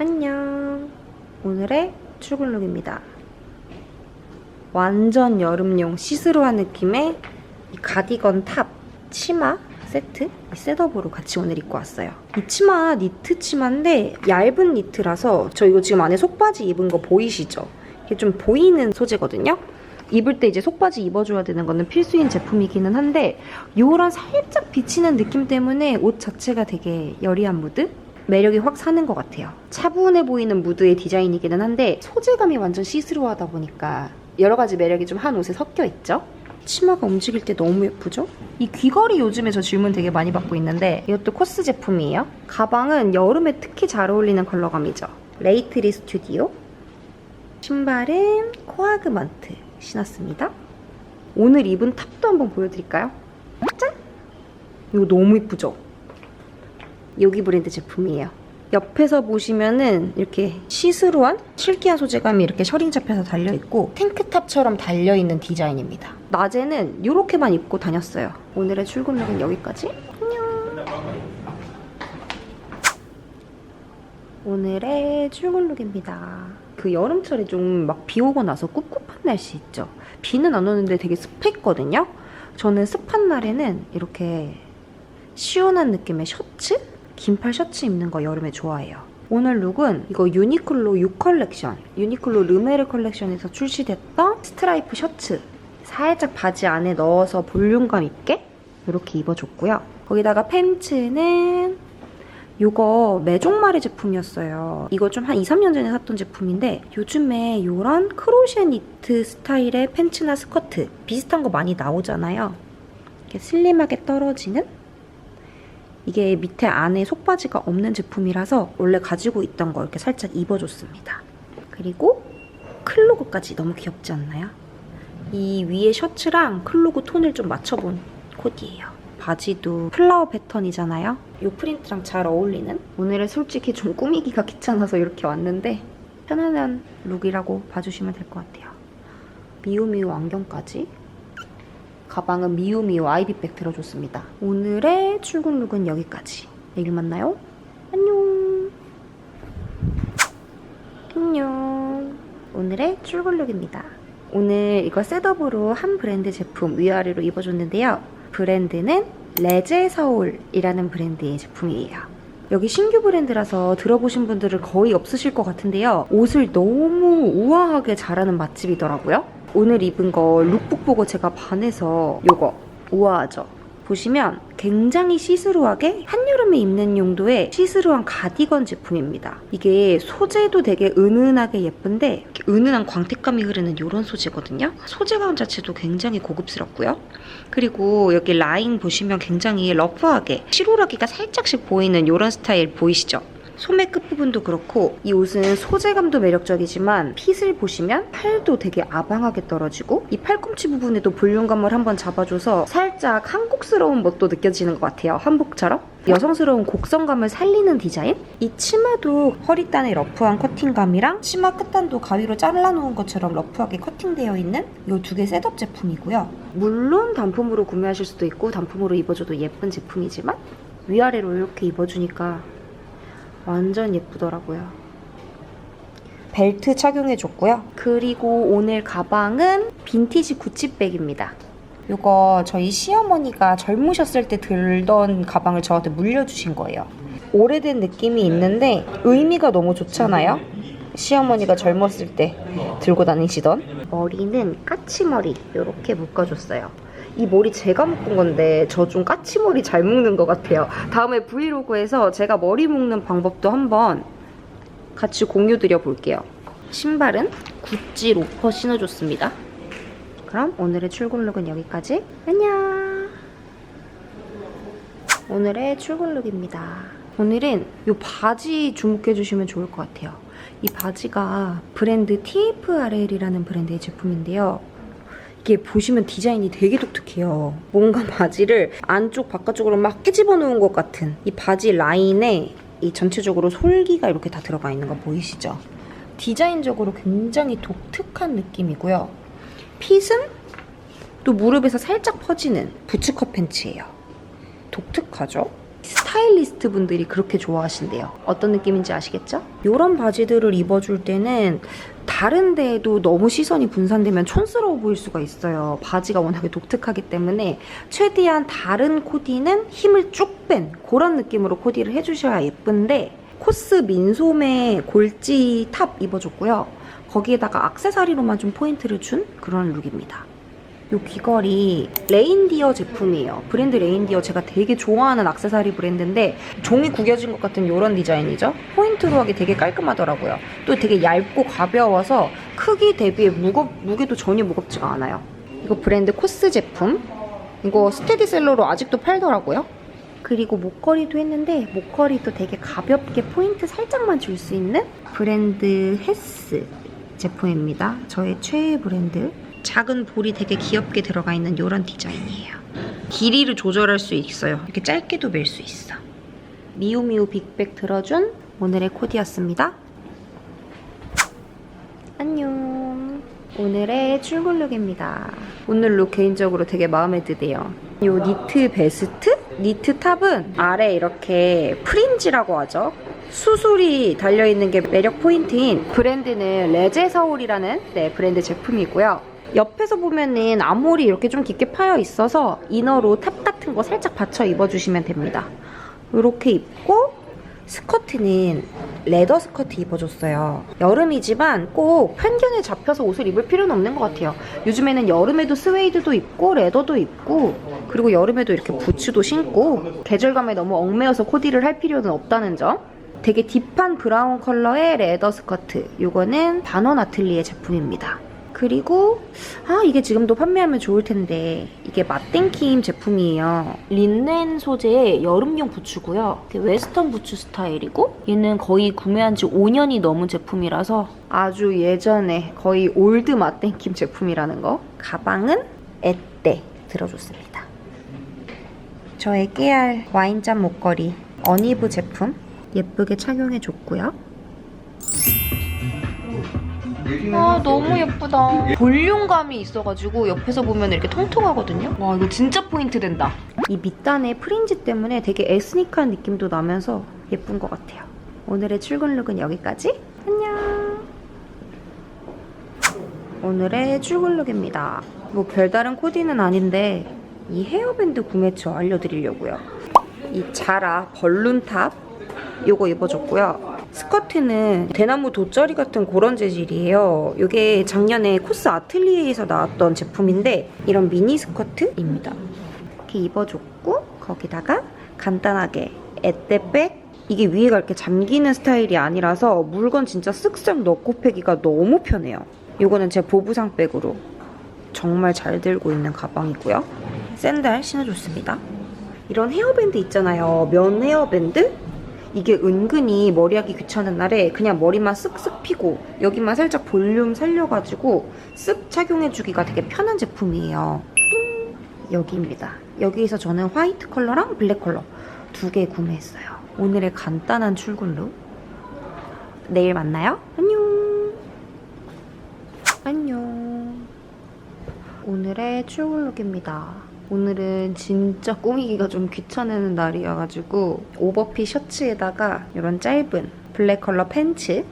안녕. 오늘의 출근룩입니다. 완전 여름용 시스루한 느낌의 이 가디건 탑 치마 세트 이 셋업으로 같이 오늘 입고 왔어요. 이 치마 니트 치마인데 얇은 니트라서 저 이거 지금 안에 속바지 입은 거 보이시죠? 이게 좀 보이는 소재거든요. 입을 때 이제 속바지 입어줘야 되는 거는 필수인 제품이기는 한데 요런 살짝 비치는 느낌 때문에 옷 자체가 되게 여리한 무드? 매력이 확 사는 것 같아요. 차분해 보이는 무드의 디자인이기는 한데 소재감이 완전 시스루하다 보니까 여러 가지 매력이 좀 한 옷에 섞여 있죠. 치마가 움직일 때 너무 예쁘죠? 이 귀걸이 요즘에 저 질문 되게 많이 받고 있는데 이것도 코스 제품이에요. 가방은 여름에 특히 잘 어울리는 컬러감이죠. 레이트리 스튜디오. 신발은 코아그먼트 신었습니다. 오늘 입은 탑도 한번 보여드릴까요? 짠! 이거 너무 이쁘죠? 여기 브랜드 제품이에요. 옆에서 보시면은 이렇게 시스루한 실키한 소재감이 이렇게 셔링 잡혀서 달려있고 탱크탑처럼 달려있는 디자인입니다. 낮에는 이렇게만 입고 다녔어요. 오늘의 출근룩은 여기까지. 안녕. 오늘의 출근룩입니다. 그 여름철에 좀 막 비 오고 나서 꿉꿉한 날씨 있죠. 비는 안 오는데 되게 습했거든요. 저는 습한 날에는 이렇게 시원한 느낌의 셔츠? 긴팔 셔츠 입는 거 여름에 좋아해요. 오늘 룩은 이거 유니클로 6 컬렉션, 유니클로 르메르 컬렉션에서 출시됐던 스트라이프 셔츠. 살짝 바지 안에 넣어서 볼륨감 있게 이렇게 입어줬고요. 거기다가 팬츠는 이거 메종마리 제품이었어요. 이거 좀 한 2, 3년 전에 샀던 제품인데 요즘에 이런 크로셰 니트 스타일의 팬츠나 스커트 비슷한 거 많이 나오잖아요. 이렇게 슬림하게 떨어지는 이게 밑에 안에 속바지가 없는 제품이라서 원래 가지고 있던 거 이렇게 살짝 입어줬습니다. 그리고 클로그까지 너무 귀엽지 않나요? 이 위에 셔츠랑 클로그 톤을 좀 맞춰본 코디예요. 바지도 플라워 패턴이잖아요. 이 프린트랑 잘 어울리는? 오늘은 솔직히 좀 꾸미기가 귀찮아서 이렇게 왔는데 편안한 룩이라고 봐주시면 될 것 같아요. 미우미우 안경까지 가방은 미우미우 아이비백 들어줬습니다. 오늘의 출근 룩은 여기까지. 내일 만나요. 안녕. 안녕. 오늘의 출근 룩입니다. 오늘 이거 셋업으로 한 브랜드 제품 위아래로 입어줬는데요. 브랜드는 레제 서울이라는 브랜드의 제품이에요. 여기 신규 브랜드라서 들어보신 분들은 거의 없으실 것 같은데요. 옷을 너무 우아하게 잘하는 맛집이더라고요. 오늘 입은 거 룩북 보고 제가 반해서 요거 우아하죠? 보시면 굉장히 시스루하게 한여름에 입는 용도의 시스루한 가디건 제품입니다. 이게 소재도 되게 은은하게 예쁜데 은은한 광택감이 흐르는 이런 소재거든요. 소재감 자체도 굉장히 고급스럽고요. 그리고 여기 라인 보시면 굉장히 러프하게 실오라기가 살짝씩 보이는 이런 스타일 보이시죠? 소매 끝부분도 그렇고 이 옷은 소재감도 매력적이지만 핏을 보시면 팔도 되게 아방하게 떨어지고 이 팔꿈치 부분에도 볼륨감을 한번 잡아줘서 살짝 한국스러운 멋도 느껴지는 것 같아요. 한복처럼. 여성스러운 곡선감을 살리는 디자인? 이 치마도 허리단의 러프한 커팅감이랑 치마 끝단도 가위로 잘라놓은 것처럼 러프하게 커팅되어 있는 이 두 개 셋업 제품이고요. 물론 단품으로 구매하실 수도 있고 단품으로 입어줘도 예쁜 제품이지만 위아래로 이렇게 입어주니까 완전 예쁘더라고요. 벨트 착용해줬고요. 그리고 오늘 가방은 빈티지 구찌백입니다. 이거 저희 시어머니가 젊으셨을 때 들던 가방을 저한테 물려주신 거예요. 오래된 느낌이 있는데 의미가 너무 좋잖아요. 시어머니가 젊었을 때 들고 다니시던 머리는 까치머리 이렇게 묶어줬어요. 이 머리 제가 묶은 건데 저 좀 까치머리 잘 묶는 것 같아요. 다음에 브이로그에서 제가 머리 묶는 방법도 한번 같이 공유드려 볼게요. 신발은 구찌 로퍼 신어줬습니다. 그럼 오늘의 출근룩은 여기까지. 안녕. 오늘의 출근룩입니다. 오늘은 이 바지 주목해 주시면 좋을 것 같아요. 이 바지가 브랜드 TFRL이라는 브랜드의 제품인데요. 이게 보시면 디자인이 되게 독특해요. 뭔가 바지를 안쪽 바깥쪽으로 막 헤집어 놓은 것 같은 이 바지 라인에 이 전체적으로 솔기가 이렇게 다 들어가 있는 거 보이시죠? 디자인적으로 굉장히 독특한 느낌이고요. 핏은 또 무릎에서 살짝 퍼지는 부츠컷 팬츠예요. 독특하죠? 스타일리스트 분들이 그렇게 좋아하신대요. 어떤 느낌인지 아시겠죠? 이런 바지들을 입어줄 때는 다른 데에도 너무 시선이 분산되면 촌스러워 보일 수가 있어요. 바지가 워낙에 독특하기 때문에 최대한 다른 코디는 힘을 쭉 뺀 그런 느낌으로 코디를 해주셔야 예쁜데 코스 민소매 골지 탑 입어줬고요. 거기에다가 악세사리로만 좀 포인트를 준 그런 룩입니다. 요 귀걸이 레인디어 제품이에요. 브랜드 레인디어 제가 되게 좋아하는 악세사리 브랜드인데 종이 구겨진 것 같은 이런 디자인이죠. 포인트로 하기 되게 깔끔하더라고요. 또 되게 얇고 가벼워서 크기 대비에 무겁, 무게도 전혀 무겁지가 않아요. 이거 브랜드 코스 제품. 이거 스테디셀러로 아직도 팔더라고요. 그리고 목걸이도 했는데 목걸이도 되게 가볍게 포인트 살짝만 줄 수 있는 브랜드 헤스 제품입니다. 저의 최애 브랜드. 작은 볼이 되게 귀엽게 들어가 있는 이런 디자인이에요. 길이를 조절할 수 있어요. 이렇게 짧게도 멜 수 있어. 미우미우 빅백 들어준 오늘의 코디였습니다. 안녕. 오늘의 출근 룩입니다. 오늘 룩 개인적으로 되게 마음에 드네요. 이 니트 베스트? 니트 탑은 아래 이렇게 프린지라고 하죠. 수술이 달려있는 게 매력 포인트인 브랜드는 레제 서울이라는 네, 브랜드 제품이고요. 옆에서 보면은 앞몰이 이렇게 좀 깊게 파여 있어서 이너로 탑 같은 거 살짝 받쳐 입어주시면 됩니다. 이렇게 입고 스커트는 레더 스커트 입어줬어요. 여름이지만 꼭 편견에 잡혀서 옷을 입을 필요는 없는 것 같아요. 요즘에는 여름에도 스웨이드도 입고 레더도 입고 그리고 여름에도 이렇게 부츠도 신고 계절감에 너무 얽매여서 코디를 할 필요는 없다는 점. 되게 딥한 브라운 컬러의 레더 스커트. 이거는 반원 아틀리에 제품입니다. 그리고 아 이게 지금도 판매하면 좋을 텐데 이게 맛땡킴 제품이에요. 린넨 소재의 여름용 부츠고요. 웨스턴 부츠 스타일이고 얘는 거의 구매한 지 5년이 넘은 제품이라서 아주 예전에 거의 올드 맛땡킴 제품이라는 거. 가방은 에떼 들어줬습니다. 저의 깨알 와인잔 목걸이 어니브 제품 예쁘게 착용해줬고요. 아 너무 예쁘다. 볼륨감이 있어가지고 옆에서 보면 이렇게 통통하거든요? 와 이거 진짜 포인트 된다. 이 밑단의 프린지 때문에 되게 에스닉한 느낌도 나면서 예쁜 것 같아요. 오늘의 출근 룩은 여기까지. 안녕. 오늘의 출근 룩입니다. 뭐 별다른 코디는 아닌데 이 헤어밴드 구매처 알려드리려고요. 이 자라 벌룬탑 요거 입어줬고요 스커트는 대나무 돗자리 같은 그런 재질이에요. 이게 작년에 코스 아틀리에에서 나왔던 제품인데 이런 미니 스커트입니다. 이렇게 입어줬고 거기다가 간단하게 에떼백 이게 위에가 이렇게 잠기는 스타일이 아니라서 물건 진짜 쓱쓱 넣고 패기가 너무 편해요. 이거는 제 보부상 백으로 정말 잘 들고 있는 가방이고요. 샌들 신어줬습니다. 이런 헤어밴드 있잖아요. 면 헤어밴드? 이게 은근히 머리하기 귀찮은 날에 그냥 머리만 쓱쓱 피고 여기만 살짝 볼륨 살려가지고 쓱 착용해주기가 되게 편한 제품이에요. 띵! 여기입니다. 여기에서 저는 화이트 컬러랑 블랙 컬러 두 개 구매했어요. 오늘의 간단한 출근 룩. 내일 만나요. 안녕. 안녕. 오늘의 출근 룩입니다. 오늘은 진짜 꾸미기가 좀 귀찮은 날이어가지고 오버핏 셔츠에다가 이런 짧은 블랙 컬러 팬츠?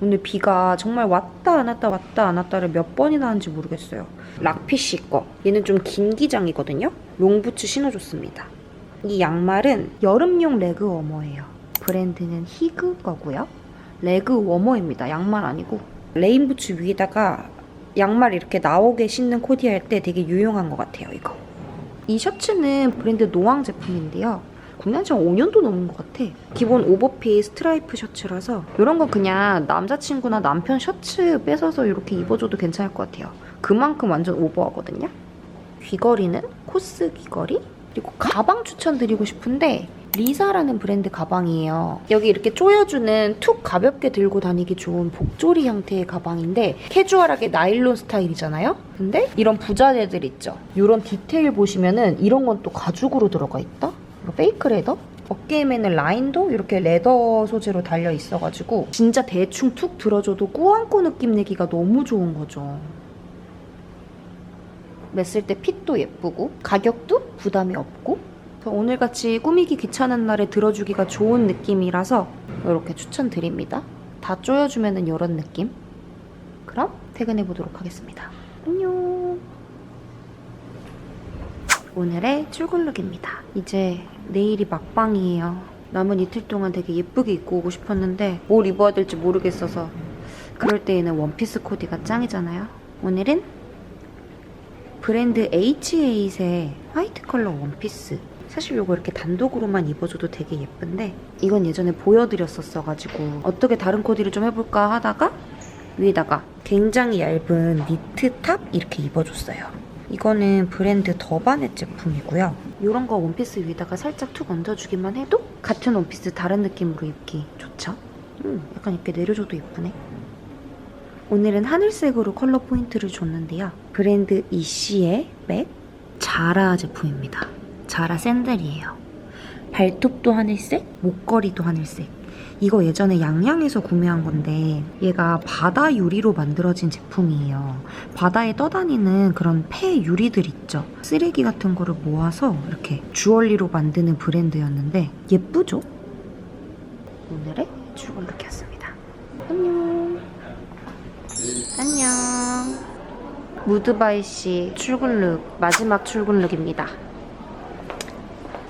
오늘 비가 정말 왔다 안 왔다 왔다 안 왔다를 몇 번이나 하는지 모르겠어요. 락피쉬 거. 얘는 좀 긴 기장이거든요. 롱부츠 신어줬습니다. 이 양말은 여름용 레그 워머예요. 브랜드는 히그 거고요. 레그 워머입니다. 양말 아니고. 레인부츠 위에다가 양말 이렇게 나오게 신는 코디 할 때 되게 유용한 것 같아요, 이거. 이 셔츠는 브랜드 노왕 제품인데요. 구매한 지 5년도 넘은 것 같아. 기본 오버핏 스트라이프 셔츠라서 이런 거 그냥 남자친구나 남편 셔츠 뺏어서 이렇게 입어줘도 괜찮을 것 같아요. 그만큼 완전 오버하거든요. 귀걸이는 코스 귀걸이? 그리고 가방 추천드리고 싶은데 리사라는 브랜드 가방이에요. 여기 이렇게 조여주는 툭 가볍게 들고 다니기 좋은 복조리 형태의 가방인데 캐주얼하게 나일론 스타일이잖아요? 근데 이런 부자재들 있죠? 이런 디테일 보시면은 이런 건 또 가죽으로 들어가 있다? 이거 페이크 레더? 어깨에 매는 라인도 이렇게 레더 소재로 달려 있어가지고 진짜 대충 툭 들어줘도 꾸안꾸 느낌 내기가 너무 좋은 거죠. 맸을 때 핏도 예쁘고 가격도 부담이 없고 오늘같이 꾸미기 귀찮은 날에 들어주기가 좋은 느낌이라서 이렇게 추천드립니다. 다 조여주면은 이런 느낌. 그럼 퇴근해 보도록 하겠습니다. 안녕. 오늘의 출근룩입니다. 이제 내일이 막방이에요. 남은 이틀 동안 되게 예쁘게 입고 오고 싶었는데 뭘 입어야 될지 모르겠어서 그럴 때에는 원피스 코디가 짱이잖아요. 오늘은 브랜드 H8의 화이트 컬러 원피스. 사실 이거 이렇게 단독으로만 입어줘도 되게 예쁜데 이건 예전에 보여드렸었어가지고 어떻게 다른 코디를 좀 해볼까 하다가 위에다가 굉장히 얇은 니트 탑 이렇게 입어줬어요. 이거는 브랜드 더바넷 제품이고요. 이런 거 원피스 위에다가 살짝 툭 얹어주기만 해도 같은 원피스 다른 느낌으로 입기 좋죠? 음, 약간 이렇게 내려줘도 예쁘네. 오늘은 하늘색으로 컬러 포인트를 줬는데요. 브랜드 이씨의 백 자라 제품입니다. 자라 샌들이에요. 발톱도 하늘색, 목걸이도 하늘색. 이거 예전에 양양에서 구매한 건데 얘가 바다 유리로 만들어진 제품이에요. 바다에 떠다니는 그런 폐 유리들 있죠. 쓰레기 같은 거를 모아서 이렇게 주얼리로 만드는 브랜드였는데 예쁘죠? 오늘의 출근룩이었습니다. 안녕. 안녕. 무드바이 씨 출근 룩 마지막 출근 룩입니다.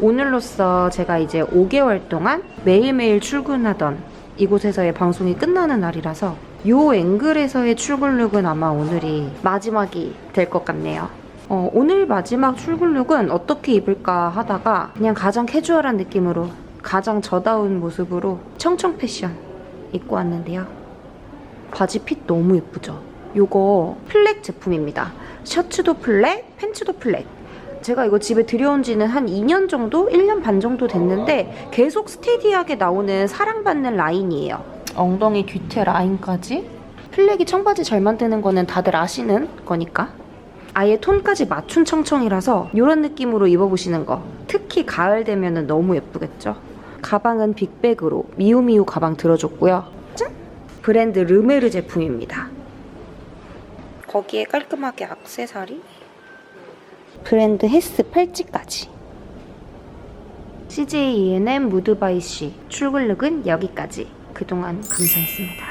오늘로써 제가 이제 5개월 동안 매일매일 출근하던 이곳에서의 방송이 끝나는 날이라서 요 앵글에서의 출근룩은 아마 오늘이 마지막이 될 것 같네요. 어, 오늘 마지막 출근룩은 어떻게 입을까 하다가 그냥 가장 캐주얼한 느낌으로 가장 저다운 모습으로 청청 패션 입고 왔는데요. 바지 핏 너무 예쁘죠? 요거 플렉 제품입니다. 셔츠도 플렉, 팬츠도 플렉. 제가 이거 집에 들여온 지는 한 2년 정도? 1년 반 정도 됐는데 계속 스테디하게 나오는 사랑받는 라인이에요. 엉덩이 뒤태 라인까지 플렉이 청바지 잘 만드는 거는 다들 아시는 거니까. 아예 톤까지 맞춘 청청이라서 이런 느낌으로 입어보시는 거. 특히 가을 되면 너무 예쁘겠죠? 가방은 빅백으로 미우미우 가방 들어줬고요. 짠! 브랜드 르메르 제품입니다. 거기에 깔끔하게 악세사리 브랜드 헤스 팔찌까지. CJ ENM 무드바이씨 출근룩은 여기까지. 그동안 감사했습니다.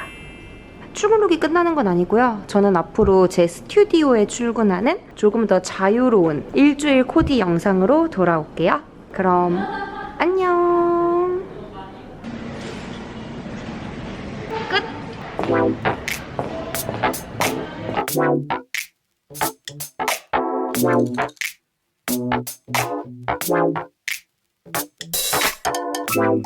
출근룩이 끝나는 건 아니고요. 저는 앞으로 제 스튜디오에 출근하는 조금 더 자유로운 일주일 코디 영상으로 돌아올게요. 그럼 안녕. 끝. Wow.